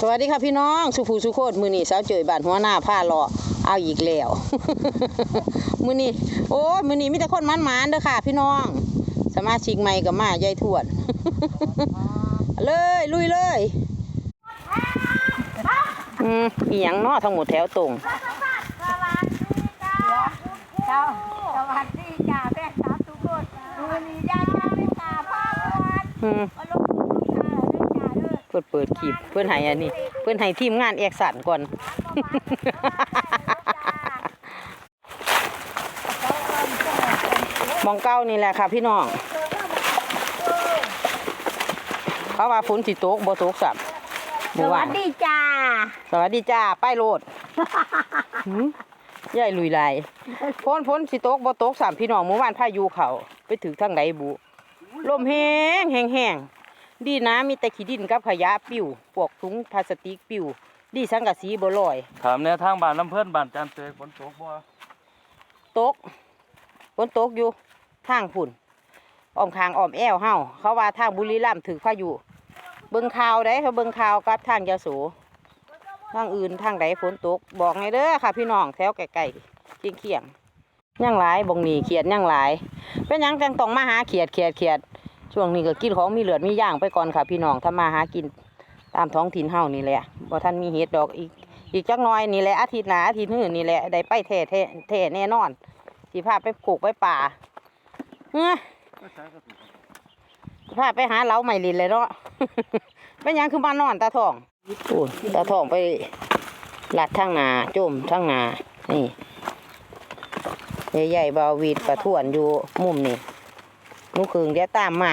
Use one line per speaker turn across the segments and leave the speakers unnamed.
สวัสดีค่ะพี่น้องสุภูสุโคตมือนี่สาวเจยบานหัวหน้าผ้าเลาะเอาอีกแล้ว มือนี่โอ้ยมือนี่มีแต่คนมันมันๆเด้อค่ะ พี่น้อง สมาชิกใหม่กับมายายทวด เลย ลุยเลยอืมอีหยังเนาะทั้งหมดแถวตรง
เจ้าสวัสดีจ้าแม่สาวทุกคนดูนี่ยายจ้าแม่ตาพ่อวัน
อืม
เอาลงทุกจ้าเด้อจ้า เด้อ
เปิดเปิดคลิปเพื่อนให้อันนี้ เพื่อนให้ทีมงานแอกสันก่อน มองเก้านี่แหละค่ะพี่น้องเขาว่าฝนสิตกบ่ตกสับ
ส
เมื่อ
วั
วา
ส
น
ดีจ้า
สวัสดีจ้า ป้ายโลดหืมยายลุยลายฝนฝนสิตกบ่ตกสามพี่น้องเมื่อวานพายุเขาไปถึงทางไหนบุลมแห้งแห้งแห้ง ดีนะมีแต่ขี้ดินกับขยะปิวพวกถุงพลาสติกปิวดีสังกะสีบ่ลอย
ถามแนวทางบ้านลำเพิ่นบ้านจันเตยฝนตกบ่
ตกฝนตกอยู่ทางฝุ่นอ้อมคางอ้อมแอวเฮาเขาว่าทางบุรีรัมย์ถึงพายุเบิ่งข่าวได้เขาเบิ่งข่าวกับทางยะโสทางอื่นทางใดฝนตกบอกไงเด้อค่ะ พี่น้องแถวไกลๆเคียงๆย่างหลายบงหนีเขียดย่างหลายเป็นหยังจังต้องมาหาเขียดเขียดเขียด ช่วงนี้ก็กินของมีเหลือดมีย่างไปก่อนค่ะ พี่น้องถ้ามาหากินตามท้องถิ่นเฮานี่แหละบ่ท่านมีเห็ดดอกอีกอีกจักน้อยนี่แหละอาทิตย์หน้าอาทิตย์หื้อนี่แหละได้ไปแท้แท้แท้แน่นอนสิพาไปปลูกไปป่าเฮ้ยพาไปหาเหล้าใหม่ลินเลยเนาะเป็นยังคือมานอนตาทองโอ้ตาทองไปลัดทางนาจมทางนานี่ใหญ่ๆบาวีดประทวนอยู่มุมนี่ นุคืงเดี๋ยวตามมา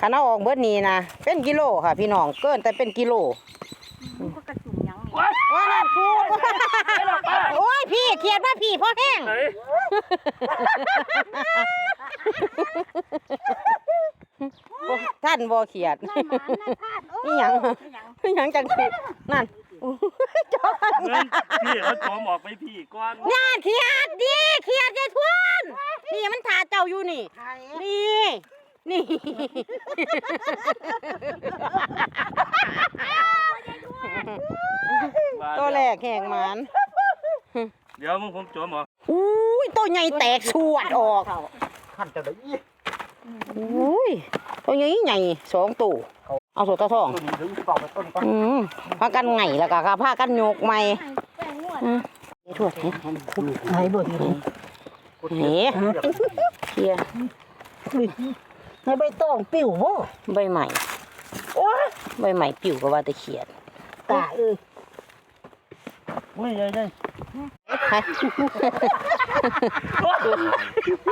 คันเอาออกเบิดนี้นะเป็นกิโลค่ะ พี่น้องเกินแต่เป็นกิโล
ก็กระจุ่มยัง
ว่านั่นครูโอ้ยพี่เขียดมาพี่พ่อแห้ง
เฮ้ย
บ่ท่านบ่เขียด
นายหมานนายพาดโอ้
นี่หยัง
ยัง
นี่หยังจังคือนั่น จอกัน
เงินพี่เขาโจมออกไปพี่ก่อน
น่าเขียดดิเขียดยายทวนนี่มันถ่าเจ้าอยู่นี่
ไข่
นี่ นี่ ตัวแรกแห่งหมัน
เดี๋ยวมึงผมโจมออก
อุ้ยตัวใหญ่แตกสวดออก
ขันจะได้ยี่
อุ้ยตัวใหญ่ใหญ่สองตัวเอาตัวตาทอง
ตัวนี้ถึงต่อไปต้นก็
อืมพากันไงแล้วก็กพากันโยกใหม่
แป้งนวด
อืมถวดนี่
ไหนบ่ดี
เฮ้เฮีย
ในใบตองปิ้วโม่
ใบใหม่
โอ้ย
ใบใหม่ปิวก็ว่าแต่เขียด
ตาเอ้ย
โอ้ยยัยยัย
ฮะ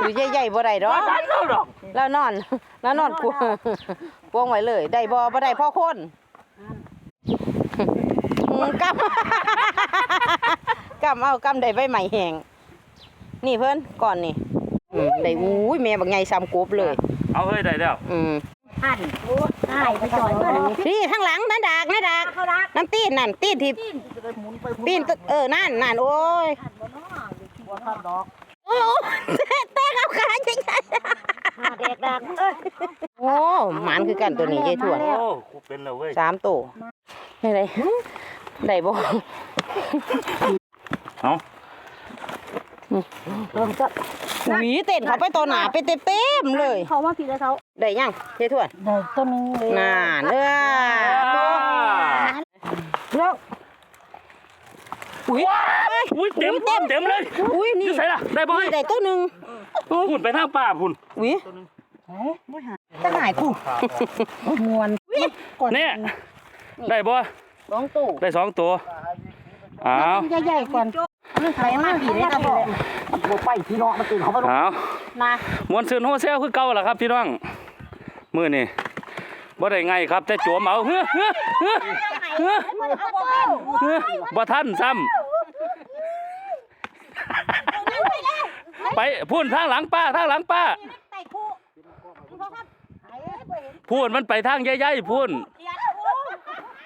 อยู่ใหญ่ๆบ่ได้ดอก
ฉันเข้าดอก
แล้วนอนแล้วนอนกวงกวงไว้เลย ได้บ่บ่ได้พ่อคนอืมกำกำเอากำได้ใบใหม่แห้งนี่เพิ่นก่อนนี่อืมได้อุ้ยแม่บักใหญ่ซ้ำกบเลย
เอาเฮ้ยได้แล้ว
อืม
หั่นโอ้ ไข่ไปจ่อยเพื่อน
นี่ข้างหลังนั่นดากนั่นดาก
เขารัก
น้ำตีนนั่นตีนที่
จิ้นจะได้หมุนไปหมุน
ปีนตึกเออนั่นนั่นโอ้ย
หั่นบนน้อ
หัวท่านดอก
โอ้โหเต้เอาขาใหญ่
หาเด็กดักเอ้ย
ๆโอ้หมานคือกันตัวนี้ยายทวด
โอ้กูเป็นแล้วเว้ย
สามตัวไม่ได้ได้บ่
เอา
เริ่มจะ
หวีเต้นเขาไปตัวหนาไปเต็มๆเลย
เขามาพี่แล้วเขา
ได้ยังยายทวด
ได้ต้นนึงเลย
นานเออตัว
แล้ว
อุ้ย
อุ้ยเต็มเต็มเต็มเลย
อุ้ย
นี่
นี่
ใส่ละได้บ่
นี่ได้ตัวหนึ่ง
พุ่นไปทางป่าพุ่น
อุ้ย
จะหายคู่มวนก่อน
เนี่ยได้บ่
สองตัว
ได้สองตัวเอา
ใหญ่ๆก่อน ไปมาผีได้ตาบอกบัวไปพี่น้องมาตื่นเขาไป
เอา
นะ
มวนซืนโฮเซลคือเก่าล่ะครับพี่น้องมื้อนี้บ่ได้ไงครับ แต่โจมเอาเฮ้อเฮ้อเฮ้อเฮ้อ
เอาบ่เป็น
เฮ้อบ่ทันซ้ำไปพูนทางหลังป้าทางหลังป้า
ไต่คู่เขาครับหายไปเห็น
พูนมันไปทางใหญ่ๆพูน
เสียคู่ตัวใหญ่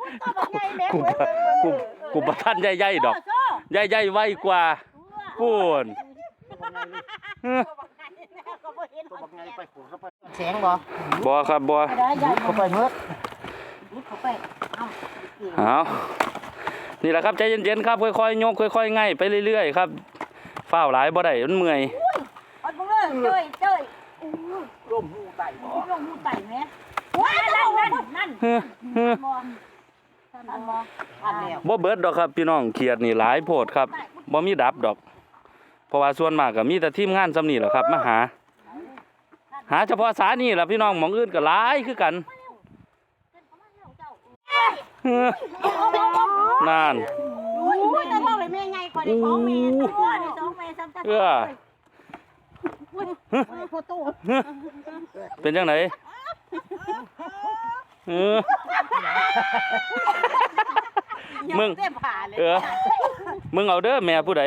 แม่
กูบ่กูกูบ่ทันใหญ่ๆดอก
โซ่
ใหญ่ๆไวกว่าพูนเฮ้อ
ก็บ่เห็น
ตัวบักไงไปขู่เข้าไปแสงบ่
บ่ครับบ่
ได้ใหญ่เข้าไปเมื่อ
เขาไป
เอานี่แหละครับใจเย็นๆครับค่อยๆยกค่อยๆง่ายไปเรื่อยๆครับฝ้าวหลายบ่ได้มันเมื่อย
เอาไปเลยเจ้ยเจ้ย
ร่มหูไตบ่
ลงมือไต่ไหมว้านั่นนั่นนั่น
บ่เบิดดอกครับพี่น้องเขียดนี่หลายโพดครับบ่มีดับดอก เพราะว่าส่วนมากก็มีแต่ทีมงานซำนี่แหละครับมาหา หาเฉพาะสานี่แหละพี่น้องหมองอื่นก็หลายคือกันนั่น
อุ้ยอุ้ยแต่บอกเลยแม่ไงก่อนด้สองเมตรตัวด้สองเมตรซ้ำจะ
เออเป็นจังได เออ มึง
เต็มผ่าเลย
เออ มึงเอาเด้อแม่ผู้ใด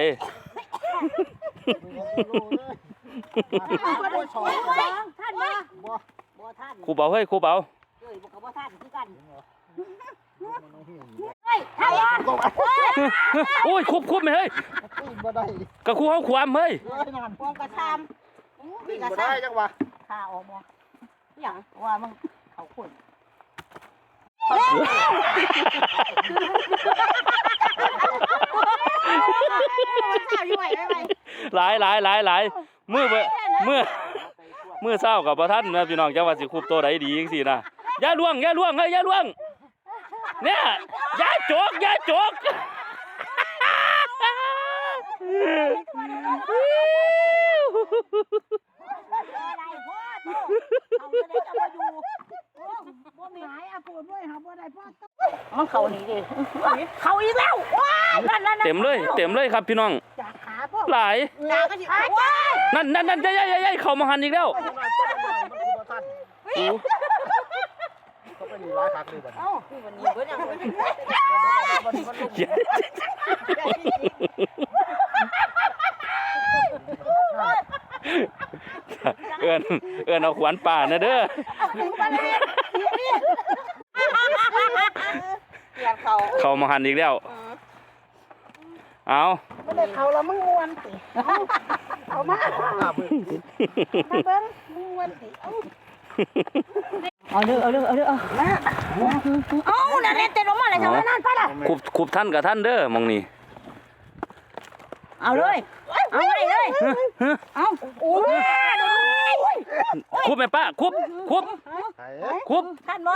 ท่านมาบ่ท่าน
ครูเบาเฮ้ยครูเบา
เอ้ยบ่กับบ่ท่านคือกันเฮ้ยท่านมา
โอ้ยคุบคุบไม่เฮ้ย
บ่ได้
กะครูเฮาความเฮ้ย
เอ้ยนอน
วงกระชาม
วิ่งบ่ได้จังวะ
ข้าออกบ่หยังว่ามึงเขาคน
หลายหลายหลายหลายมือเบมือมือเศร้ากับบ่ทันนะพี่น้องจังว่าสิคุบตัวใดดีจังซี่นะอย่าล่วงอย่าล่วงเฮ้ยอย่าล่วงเนี่ยอย่าโจกอย่าโจก
อะไรพ่อโตเขาจะได้จะมาอยู่บ่มีหายอาปูด้วยหาบ่ได้พ่อโตมันเขาหนี ดิเขาอีกแล้วว้ายนั่นนั่น
เต็มเลย เต็มเลยครับพี่น้อง
จากขาพ่อ
หลาย
ตาก็สิว้าย
นั่นนั่นนั่นยัยยัยยัยเข้ามาหันอีกแล้ว
มันคือบ่ทันเขาเป็นหลายคักเลยบัดนี้
เอ้าคือวันนี้เบิดยัง
บัดนี้มันลง
เอิ้นเอิ้นเอาขวานป่านะเด้อ
เกียดเขา
เข้ามา หันอีกแล้ว เอา
บ่ได้เขาแล้วมึงม่วนสิเอามา
หน้าเบิ่ง
มาเบิ่งมึงม่วนสิเอ้า
เอาเด้อเอาเด้อเอาเด้อเอา
เอ้านั่นเล่นเต้นลงมาเลยจังนั่นไปล่ะ
คุบคุบท่านกับท่านเด้อหมองนี่
เอาเลย เอาไปเลย เอาโอ้ย
คุบแม่ป้าคุบคุบคุบ
ท่านบ
อ้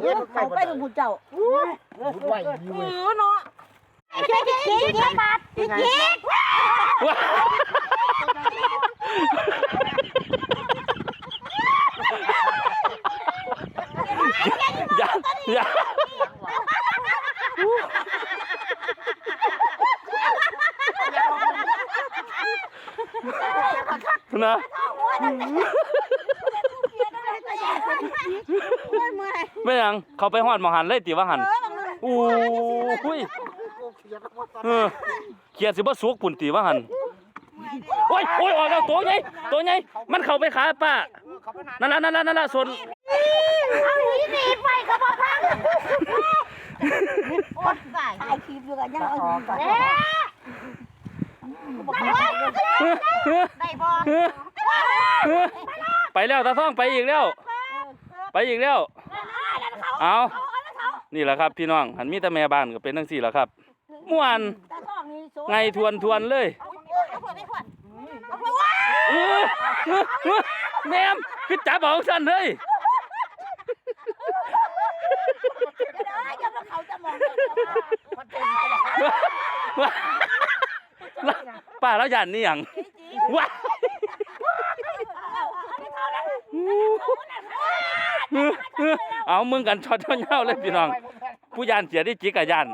เฮ็ด
เขาไปกับผู้เจ้า
บุญไหว
อ
เว้ย
อเนาะเจ๊เจ๊เจ๊เจ๊บาทเจ๊เจ๊
ว้าอย่าอย่า นะไม่ยังเขาไปหอดหมองหันเลยติว่าหันโอ้ยเออเขียดสิบ่สุกปุ่นติว่าหันโอ้ยโอ้ยออกแล้วตัวใหญ่ตัวใหญ่มันเข้าไปขาป้านั่นละนั่นละนั่นละส่วน
เอาหนีหนีไปกับพ่อพัง โอ๊ยตายคลิปอยู่กันยังเอาอยู่กันได้บ่
ไปแล้วตาท่องไปอีกแล้ว ไปอีกแล้ว เอานี่แหละครับพี่น้องหันมีแต่แม่บ้านก็เป็นทั้งสี่แหละครับม่วนไงทวนทวนๆเลย
เอาไปขวัญเอาไปว้า
เออเออเออแม่มคือจับเอาสั่นเลย
เดี๋ยวเขาจะมอง
ป้าแล้วยันนี่หยังว้าเอามึงกันช็อตเงี้ยวๆเลยพี่น้อง ผู้ยานเสียได้จิกกับยัน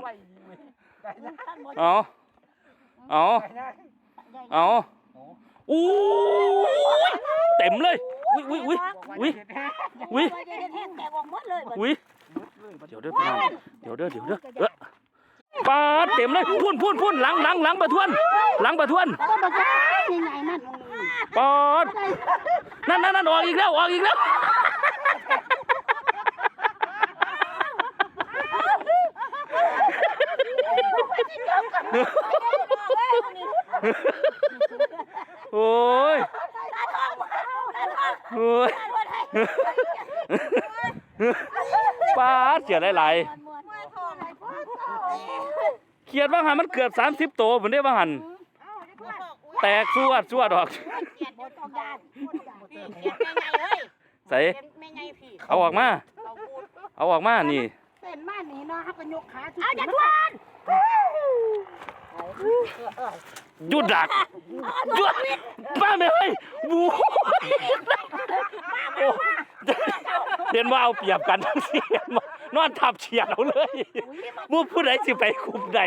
เอาเอาเอาอู้ยเต็มเลยอุ้ยอุ้ยอุ้ยอุ้ยอุ้ย
แตกออกหมดเลย
อุ้ยเดี๋ยวเด้อพี่น้องเดี๋ยวเด้อเดี๋ยวเด้อเออ ปาดเต็มเลยพุ่นพุ่นพุ่นหลังหลังหลังประทวน หลังประทวน
ก็บอกว่ายังไงมัน
ปาดนั่นนั่นนั่นออกอีกแล้วออกอีกแล้วโอ้ยโอ้ยปาดเสียหลายๆ ขียดว่าหันมันเกือบสามสิบโตผมได้ว่าหันแตกสวดสวดออก
บ่ต้องยาน
ใส่เอาออกมาเอาออกมานี่
เต้นมานี่เนาะครับก็ยกขาเอาอย่าทวน
หยุดดักหยุดป้าไม่เฮ้ยบูโอ้เห็นว่าเอาเปรียบกันทั้งเสียมา นอนทับเฉียดเอาเลยบูผู้ใดสิไปคุมใด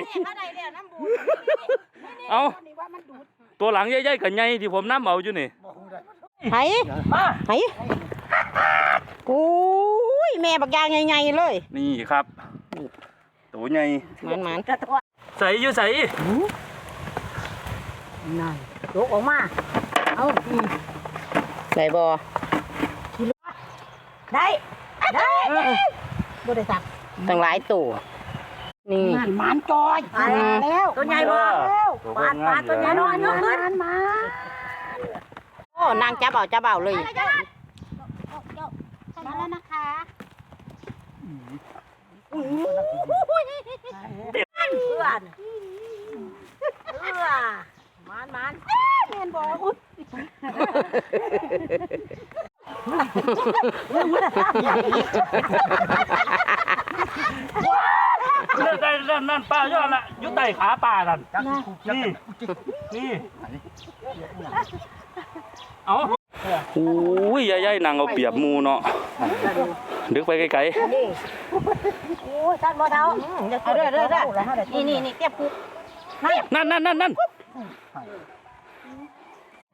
เอา
นี่ว่ามันดูด
ตัวหลังใหญ่ๆกับใหญ่ที่ผมน้ำเอาอยู่นี่
ไหไหโอ้ยแม่บักยางใหญ่ๆเลย
นี่ครับ ตัวใหญ่
มันมัน
กระตัว
ใส่อยู่ใส่
นั่นยกออกมา เอาอืม
ใส่บอ
ได้ ได้ บ่ได้จับ
ตั้งหลายตัวนี่
มันมันจอย
อืม
แล้ว
ตัวใหญ่บ่
แล้ว
ปาดปาดตัวใหญ่น้อยยกขึ้น
มันมา
โอ้นางจับเอาจับเอาเลย
มาแล้วนะคะ
เพื่อนเพื่อมันมัน
เห็นบ่อุ๊ย
ได้นั่นนั่นป้ายอดละยุดใต้ขาป้านั่นนี่นี่เอาโอ้ยใหญ่ๆนางเอาเปรียบหมูเนาะดึกไปไกล
โอ้ยท่านบ่เท่าเอาเด้อเด้อเด้อนี่นี่นี่เก็บคุก
ๆนั่นนั่นนั่นนั่น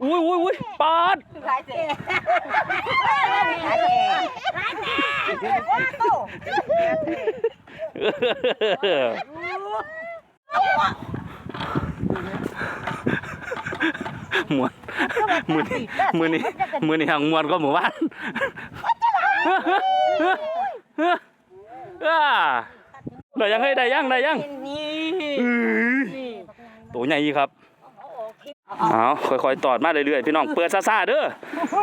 อุ้ยอุ้ยอุ้ยปาด
หลายเจ๊หลายเจ๊
มวนมือนี่มือนี่มือนี่ห่างมวนก็หมู่บ้านได้ยังให้ได้ยังได้ยังตัวใหญ่ครับ เอาค่อยๆตอดมาเรื่อยๆพี่น้องเปิดซ่าๆเด้อ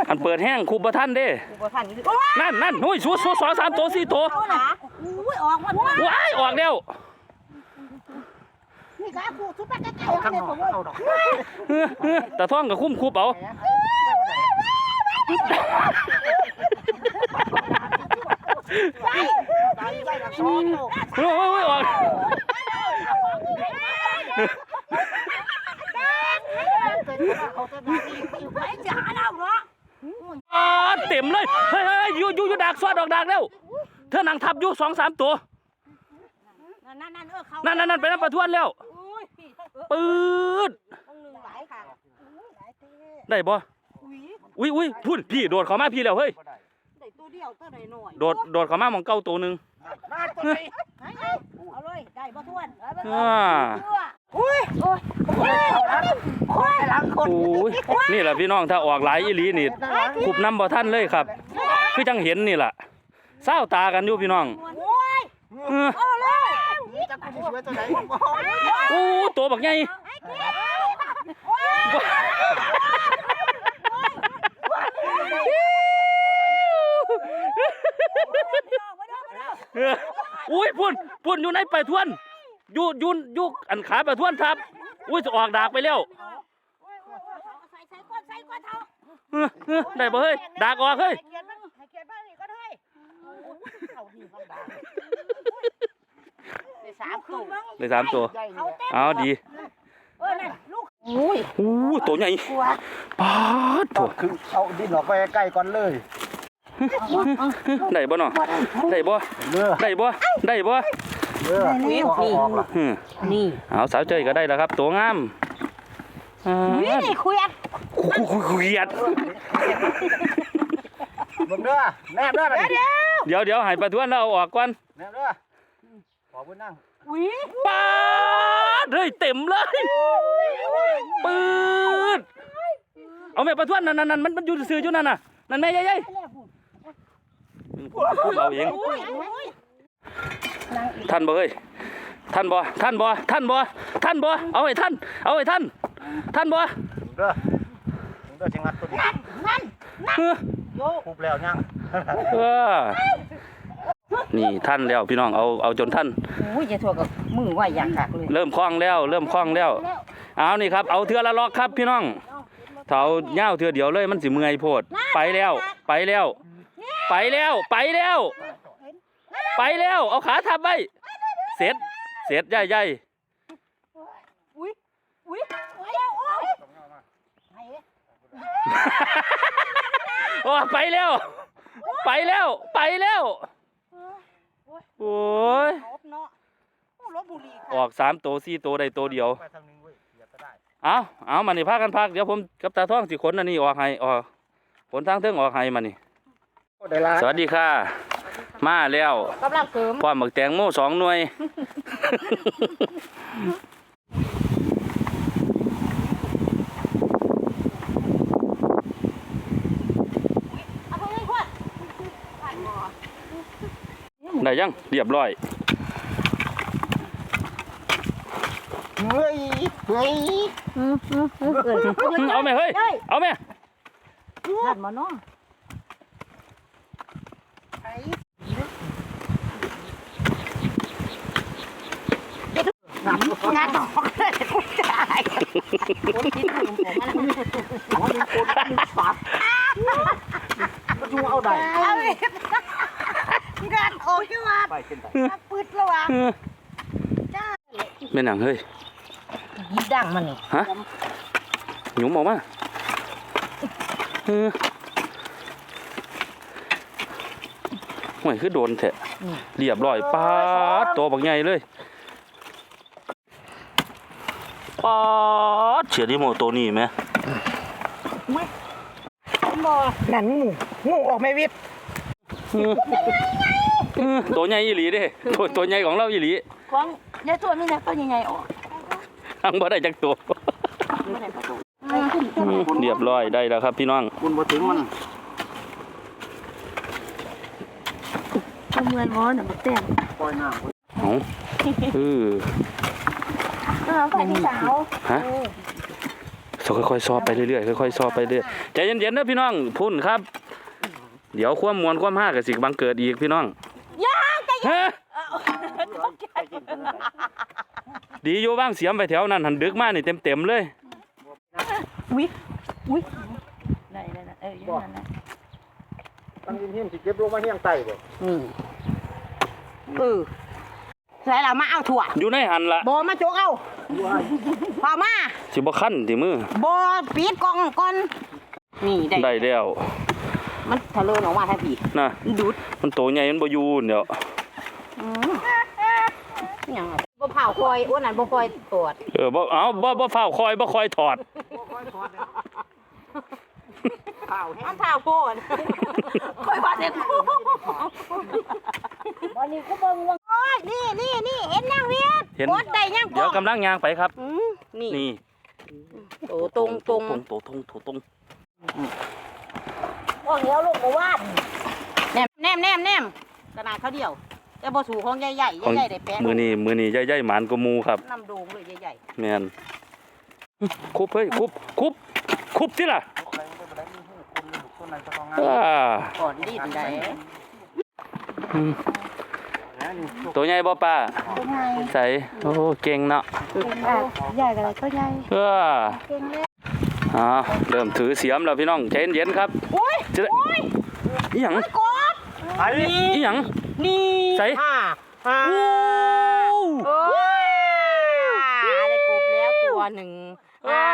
อันเปิดแห้งคุบบ่ทันเด้
บ่ทันอยู่
นั่นนั่นโอ้ยสู้สู้สองสามตัวสี่ตัว
เอาหนาอุ้ยออกมัน
ว้ายออกแล้ว
นี่ก็กูทุบไปใกล้ๆข้างนอกเอาดอก
เฮ้อเฮ้อตาท่องกับคุ้มคุบเอา
ตายใหญ่ละสอ
นโอ้ยโอ้ยออก
เขาจะมาดี อยู่ไปจะหาเราเนาะ
อ่าเต็มเลย เฮ้ยเฮ้ยอยู่อยู่อยู่ดักซอดดอกดักแล้วเธอนั่งทับอยู่สองสามตัว
นั่นนั่นเออเขา
นั่นนั่นนั่นไปนั่นประทวนแล้ว
อุ้ยพี่
ปืด
ต้องหนึ่งหลายค่ะหลายเต้
ได้บ่
อุ้ย
อุ้ยอุ้ยพูดพี่โดดเข้ามาพี่แล้วเฮ้ย
ได้ตัวเดียวตัวไหนหน่อย
โดดโดดเข้ามาหมองเก้าตัวหนึ่ง
เอาเลยได้บ่ทวน
อ่า
อุ้ยโอ้ยโอ้ยโอ้ยหลังคน
โอ้ยนี่แหละพี่น้องถ้าออกหลายอีหลีนี่คุบน้ำบ่ท่านเลยครับ คือจังเห็นนี่ล่ะเศร้าตากันอยู่พี่น้อง
โอ้ย
เออ
เอาเลย
โอ้ตัวบักใหญ่เอออุ้ยพุ่นพุ่นอยู่ในไปทวนอ ยู่อยู่อยู่อันขาไปทวนทับ อุ้ยจะออกดากไปแล้ว
ใส่ใส่ก้อนใส่ก้อนเท้า
เออเออได้บ่เฮ้ยดากออกเฮ้ย
เขียนมันให้เขียนบ้านนี่ก็ได้เขาดีมันด่าได้สามตัว
ได้สามตัว
เขาเต้น
เอาดี
เออนั่นลูก
อุ้ย
โอ้ตัวใหญ่ปาดตัว
คือเอาดินออกไปใกล้ก่อนเลย
ได้บ่เนาะได้บ่
เมื่อ
ได้บ่ได้บ่
เมื่อเอาออกละ
อืม
นี่
เอาสาวเจยก็ได้แล้วครับ ตัวงามอ่า
นี่คุยอัน
คุยคุยคุยยัด
เบิ่งเด้อแนบเด้อไป
เดี๋ยวเดี๋ยวให้ประทวนแล้วเอาออกก่อน
แนบเด้อขอบุญนั่ง
อุ้ย
ปาดเฮ้ยเต็มเลยปืดเอาแม่ประทวนนั่นนั่นนั่นมันมันอยู่ซื่อๆอยู่นั่นน่ะนั่นแม่ใหญ่ๆพูดเอาเอง
อุ้ยอุ้ย
ท่านบ่เฮ้ยท่านบ่ท่านบ่ท่านบ่ท่านบ่เอาให้ท่าน เอาให้ท่าน ท่านบ่
เบิ่งเด้อเบิ่งเด้อสิงัดตัวนี้
นั่น
เออ
โย
คุบแล้วยัง
เออนี่ท่านแล้วพี่น้องเอาเอาจนท่าน
โอ้ยอย่าทั่วกับมือไหวอย่างคักเลย
เริ่มคล่องแล้ว เริ่มคล่องแล้วเอานี่ครับเอาเทือละล็อกครับพี่น้องถ้าเอาเง่าวเทือเดียวเลยมันสิเมื่อยโพดไปแล้ว ไปแล้ว ไปแล้วไปแล้ว ไปแล้ว เอาขาทับไว้เสร็จเสร็จใหญ่ใหญ่
อุ้ยอุ้ยแล้วโอ้ย
โอ้ไปแล้ว ไปแล้ว ไปแล้วโอ้ย
ลบเนาะโอ้ลบบุรี
ออกสามตัวสี่ตัวได้ตัวเดียว
ไปทางนึงเว้ยเหยียบก็ได้
เอาเอามานี่พากันพักเดี๋ยวผมกับตาท่องสิขนอันนี้ออกให้ออกขนทางเทิงออกให้มานี่
โอ้ได้ละ
สวัสดีค่ะ มาแล้ว
กำลังเสริม
พร้อมหมึกแตงโมสองหน่วย
เอาไปเลยขวด
ได้ยังเรียบร้อย
เฮ้ยเฮ้ย
อืมอืมอืมเกิด
เอาไหมเฮ้ย เอาไหม
ทันมาเนาะ
งานดอกเลยกูตายคนคิดถึงผมมัน
หัวมีคนมีสัตว์ก็ชูเอาได้
เอาเลยงานโอ้ยว่า
ปขึ้นไป
ปืดแล้ววะ
เป็นหนังเฮ้ย
ยิบดังมัน
ฮะหยุ่มออกมาเออห่วยคือโดนแทะเรียบร้อยปาตัวบักใหญ่เลย ปาดเฉียดที่โมตัวนี้ไหม
นั่นงูงูออกไม่วิบ
เออตัวใหญ่อีหลีเด้ตัวตัวใหญ่ของเราอีหลี
ของยายตัวนี่นะตัวใหญ่ๆออก
ทั้งบ่ได้จักตัวอืมเรียบร้อยได้แล้วครับพี่น้อง
คุณมาถึงมัน
ตัวเมือนวอนน่ะบ่แต่ง
ปล่อยน้ำ
เอาเอ อ
อ้าวไปพี่สาว
ฮะสค่อยๆซอบไปเรื่อยๆค่อยๆซอบไปเรื่อยใจเย็นๆเด้อพี่น้องพุ่นครับ เดี๋ยวความมวลความห้ากับสิบังเกิดอีกพี่น้องฮะดีอยู่บ้างเสียมไปแถวนั้นหันดึกมานี่เต็มๆเลย
ได้ได้เอออยู่นั่นแหละ
ตั้งยินหิมสิเก็บลงมาเฮียงไตบ่
นี่เออ ใส่ละมาเอาถั่ว
อยู่ในหันละ
บอมาโจกเอาพอมา
สิบ่คันที่มือบ
อปิดกล่องก่อนนี่ได้
ได้แล้ว
มันทะเลออกมาแทบผี
นะ
ดูด
มันโตใหญ่มันบ่อยู่เดี๋ยว
ยังไงบ่เผาคอยอ้วนนั่นบ่คอยตรวจ
เออบ่เอาบ่บ่ฝ้าวคอยบ่คอยถอด
มันเผาโพด
คอยว่าเด็กวันนี้ก็เบิ่งว่าโอ้ ยนี่นี่นี่เห็นยังเวียน
เห็น
กดได้ยัง
เดี๋ยวกำลังย่างไปครับ
อืมนี่
นี่
โตตรงตรง
ตรงโตตรงโตตรง
ว่าเหี่ยวลูกบ่วาด
แนมแนมแนมแนมขนาดเขาเดียว แต่บ่สูของใหญ่ใหญ่
ของ
ใหญ่ๆได้แปะ
มือนี้มือนี้ใหญ่ๆหมานกว่าหมูครับ
น้ำโด่งเลยใหญ่
แม่นคุบเฮ้ยคุบคุบคุบที่ล่ะ
อะไรไม่เป็นไรมีหูคนมีลูกต้นนั้นก็ต้องงาน
อ่า
ๆก่อนดีดได้
อืม
นะนี่
ตัวใหญ่บ่ป้า
เป็นไง
ใส่โอ้เก่งเนาะ
ใหญ่กันเลยก็ใหญ่
เออ
เก่งเลย
อ่าเริ่มถือเสียมแล้วพี่น้องใจเย็นๆครับ
โอ้ย
จะได้อีหยัง
กด
ไอ้
อีหยัง
นี่
ใส่
ห้าห้า
โอ้
โอ้ยได้กบแล้วตัวหนึ่ง
อ่า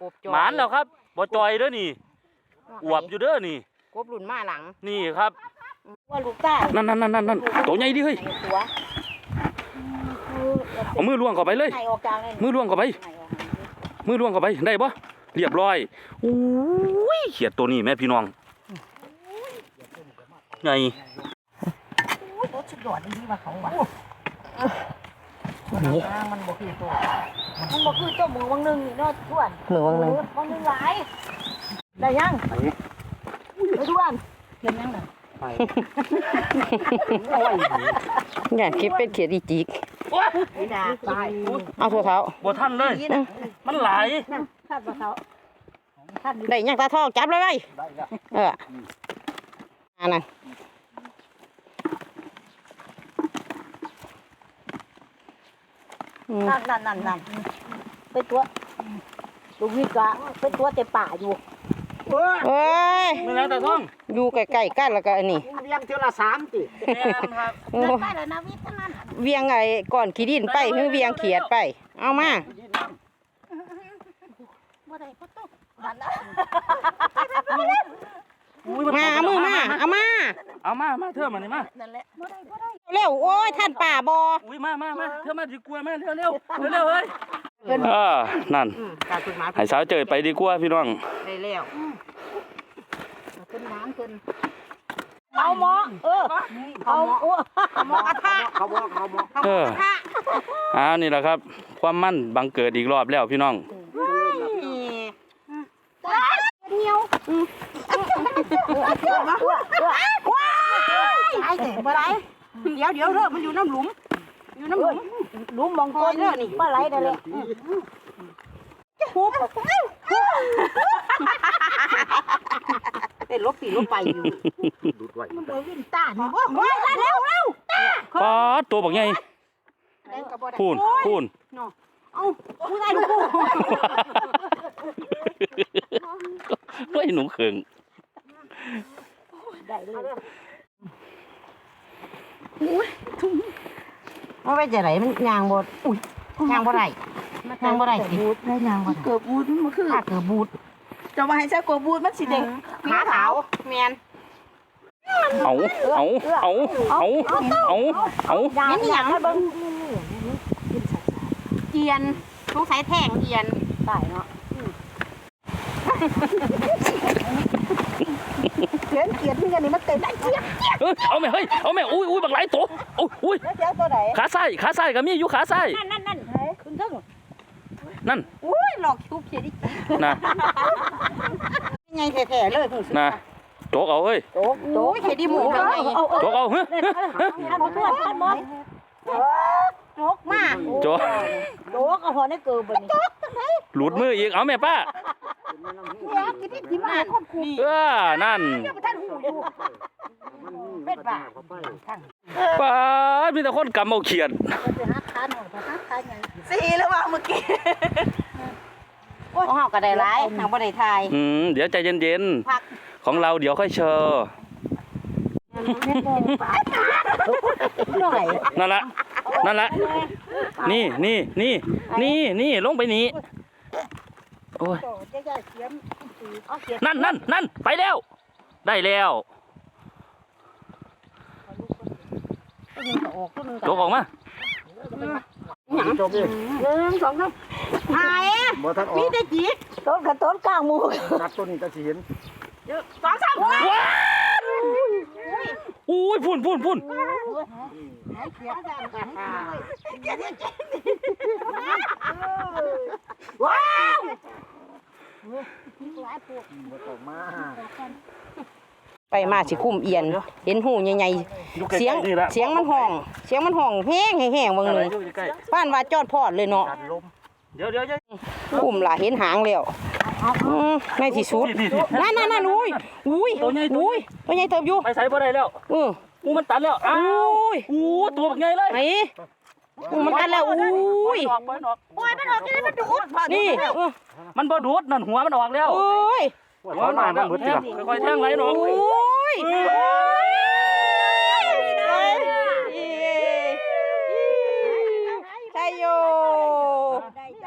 ก
บจอย
หมานแล้วครับบ่จอยเด้อนี่อวบอยู่เด้อนี่
กบรุ่นมาหลัง
นี่ครับ
ว่าลูกตา
นั่นนั่นนั่นนั่นตัวใหญ่ดิเฮ้ย
ตัว
เอามือล่วงเข้าไปเลย
ไหนออกจากเลย
มือล่วงเข้าไป มือล่วงเข้าไปได้ปะเรียบร้อยอุ้ยเขียดตัวนี้แม่พี่น้องไง
รถสุดยอดดีว่าเขาว่ะมันบ่คือตัวมันบ่คือเจ้ามือวังหนึงนี่เนาะทวน
มือวังหนึ่ง
วังหนึงหลายได้ยังไปทวนเห็นยังน่ะ
อ ย่าคิดเป็นเขียดอีจิก
ไม่ได้ตาย
เอาถั่วเท้า
บ่ทันเลย มันหลาย
คาดว่าเขาคาด
ได้ยังตาทองจับเลยไว้
ได้แล้ว
เอออันนั้นอืม
นั่นนั่นนั่นนั่นเป็นตัวลูกวิกะเป็นตัวเต็มป่าอยู่
เอ้ย
ไม่แล้วแต่ท้อง
อยู่ใกล้ๆกันแล้วก็อันนี้
เลี้ยงเท่าละสามติ
แม่นครับ
โอ้
เดินไปแล้วนะวิกนั่น
เวียงไอ้ก่อนขี้ดินไปหรือเวียงเขียดไป เอามา
บ่ได้ก็ต้องนั่นนะ
อุ้ย
มาเอามือมาเอามา
เอามามาเธอมานี่มา
นั่นแหละบ่ได้บ่ได้
เร็วโอ้ยท่านป่าบอ
อุ้ยมามามาเธอมาดีกว่ามาเร็วเร็วเร็วเร็วเฮ้ย อ่านั่น
การฝึกมา
ให้สาวเจยไปดีกว่าพี่น้อง
ได้แล้ว
ขึ้นน้ำขึ้นเอาหมอเออเอาโอ้
หมอกระทะ
เขาบอกเขาบอก
เอออ้าวนี่แหละครับ ความมั่นบังเกิดอีกรอบแล้วพี่น้อง
เหนียวไอ้เด็กบ่ได้
เดี๋ยวเดี๋ยวเด้อมันอยู่น้ำหลุม อยู่น้ำหลุม
หลุมมองก้นนี่ปลาไหลนั่นแหละ
เป็นลบปีลบไปอยู่
ดูดไว้
มันบ่วินตานี่บ่โอ้ยเร็วเร็ว
ป๊าดตัวบักใหญ่พูนพูน
ผู้ใดผู้
เฮ้ยหนูเขิง
ได้เลย
มัน ไปจะไหนมันยางบดอุ้ยยางบ่ได้ยางบ่ได้สิ
บูดได้ยังบ่ได้
เกือบบูดมันคือ
ถ้าเกิดบูด
จะมาให้ใช้กลัวบูดมันสิเด็ก
ขาขาวแมน
เอาเอาเอาเอาเอาเอา
ยา
นี่หยัง
เบิ่ง
เอียนสงสัยแท่งเอียน
ตายเนาะ
เขียนเขียนที่กันนี่มันเต็มได้เจี๊ยบ
เอ้ยเอาแม่เฮ้ยเอาแม่อุ้ยอุ้ยบักหลายตัวอุ้ยอุ้ย
แล้วเจ้าตัวไหน
ขาซ้ายขาซ้ายก็มีอยู่ขาซ้าย
นั่นนั่นนั่นขึ้นถึง
นั่น
อุ้ยหลอกทุบเสียดิ
นะ
ไงแท้ๆเลยผู้ซื้อ
นะโจกเอาเฮ้ย
โอ้โหเฮ็ดดิหมูเป็นไง
เอาเอา
โจกเอาเฮ้ย
ท่านบ่ทวดท่านบ่
นกมาก
โจก
โดกเอาหอในเกิบบัดนี้
หลุดมืออีกเอาแม่ป้า
อยากกินที่มาคนคุย
เออนั่น
ท่านหูอยู่
เป็ดบ้าเขาไป
ป้าดมีแต่คนกำเอาเขียด
จะหาทานหน่อยหาทานหยัง
สีแล้วว่าเมื่อกี้
ของเฮาก็ได้หลายทางบ่ได้ทาย
อืมเดี๋ยวใจเย็น
พัก
ๆ ของเราเดี๋ยวค่อยเชอ
หน่อย
นั่นละนั่นละนี่นี่นี่นี่นี่ลงไปนี่โอ้ย
จะใหญ่เสียมเอาเสียม
นั่นนั่นนั่นไปแล้ว ได้แล้ว
ตัวนึงก็ออกตัวนึง
โจกออกมา
จบดิ
หนึ่งสองสาม
หาย
บ่ทันออก
มีแต่จิก
ต้นกับต้นกลางหมู่
นัดตัวนี้ก็สิเห็น
สองสาม
อุ้ยพุ่นพุ่นพุ่น
บ่ต้องมา
ไปมาสิคุ้มเอียน เห็นหูใหญ่ๆเสียงเสียงมันห้อง เสียงมันห้องแห้งแห้งๆเบางหนึง
ใกล้
ป้านว่าจอดพอดเลยเนาะ
ดันลม
เดี๋ยวเดี๋ยวเดี๋ยว
คุ้มล่ะเห็นหางแล้วอืมในที่สุด
นี่นี่
นั่นนั่นนั่นอุ้ยอุ้ย
ตัวใหญ่ตัวใหญ่
อุ้ยตัวใหญ่เติบอยู่
ไปใส่บ่ได้แล้ว
เออ
อูมันตันแล้วอ้า
อุ้
วยอู้ตัวบักใหญ่เลย
ไหน อู้มันตันแล้วอุ้ย
ออกไปออก
โอ้ยมันออกจะได้มันดูด
นี่เออ
มันบ่ดูดนั่นหัวมันออกแล้ว
โอ้ย
ว่าเขามามันมืด
แท
ติ
ง
ล่ะ
ค่อยๆแทงไหลหนอ
โอก้ยใช่โย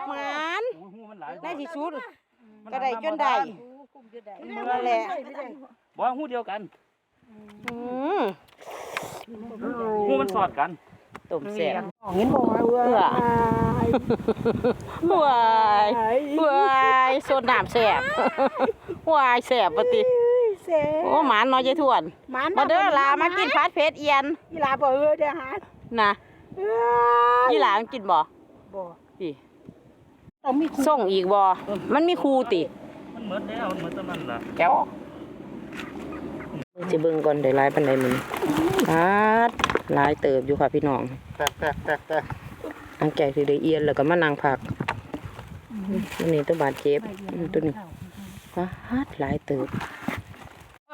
หมาน
หูมันหลาย
ในที่สุดก็ได้จนได้นั่นแหละ
บ่หูเดียวกัน
อืม
หูมันสอดกัน
ต้มแซ่บ
เห็นบ่ว่า
เพื่อวายวายโซดน้ำแซ่บวายแซ่บปฏิ
เซ่
โอ้หมานน้อยใจทวน
มัน
มาเด้อลามากินพัดเพชรเอียน
อีหลาบ่เออเด้อหา
นะ
เอ้ย
ยี่หลามันกินบ่
บ่
พี่
ต้องมี
ส่งอีกบ่มันมีครูติ
มันเหมือนแล้วมันเหมือนตะมันล่ะ
แก้วสิเบิ่งก่อนได้หลายปานใดมื้อนี้ฮัด หลายเติบอยู่ค่ะพี่น้อง
แตกแตกแตกแตก
หลังจากที่ได้เอียนแล้วก็มานั่งพักตัวนี้ตัวบาดเจ็บอืมตัวนี้ฮัดหลายเติบ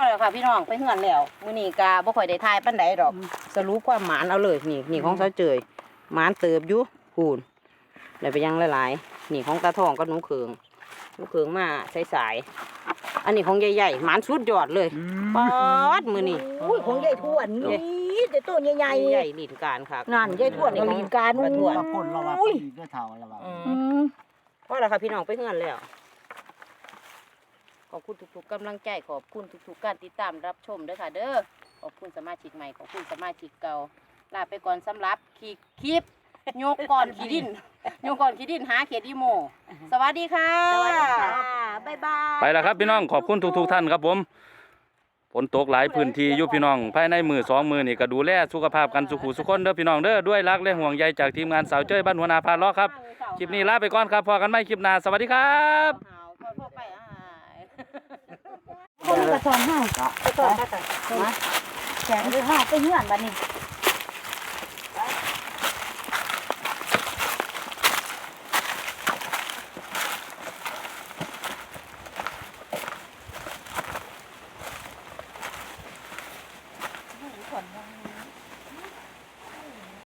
แล้วค่ะพี่น้องไปเฮือนแล้วมื้อนี้ก็บ่ค่อยได้ทายปานใดดอกสรุปความหมานเอาเลยนี่นี่ของเสาเจยหมานเติบอยู่พูนได้ไปยังหลายๆนี่ของตาทองกับหนูเขืองหนูเขืองมาสายๆอันนี้ของใหญ่ๆหมานสุดยอดเลยปอดมือนี่
อุ้ยของยายทวดนี่ แต่ตัวใหญ่
ใหญ่ใหญ่ลิ้นการค่ะ
ๆนั่นยายทวดก็ลีนการ
ปลาทวด
มาพ่นเราว่าพอดีก็เท่าแล้วว่า
อื
อื
ม
ม
พอแล้วค่ะพี่น้องไปเฮือนแล้ว ขอบคุณทุกๆกำลังใจขอบคุณทุกๆการติดตามรับชมเด้อค่ะ เด้อขอบคุณสมาชิกใหม่ขอบคุณสมาชิกเก่าลาไปก่อนสำหรับคลิปคลิปโยกก่อนขี้ดินโยกก่อนขี้ดินหาเขียดอีโม สวัสดีค่ะ
สวัสดีค่ะ บ๊ายบาย
ไปแล้วครับพี่น้องขอบคุณทุกๆท่านครับผม ฝนตกหลายพื้นที่ยู่พี่น้อง ภายในมือสองมือนี่ก็ดูแลสุขภาพกันสุขุสุขคนเด้อพี่น้องเด้อด้วยรักและห่วงใยจากทีมงานสาวเจ้ยบ้านหัวนาพาล้อครับ คลิปนี้ลาไปก่อนครับพอกันไม่คลิปหน้าสวัสดีครับ
คนกระชอนห้า
กระชอนไปก่อน
แขนไปห้าไปเหือนบ้านี้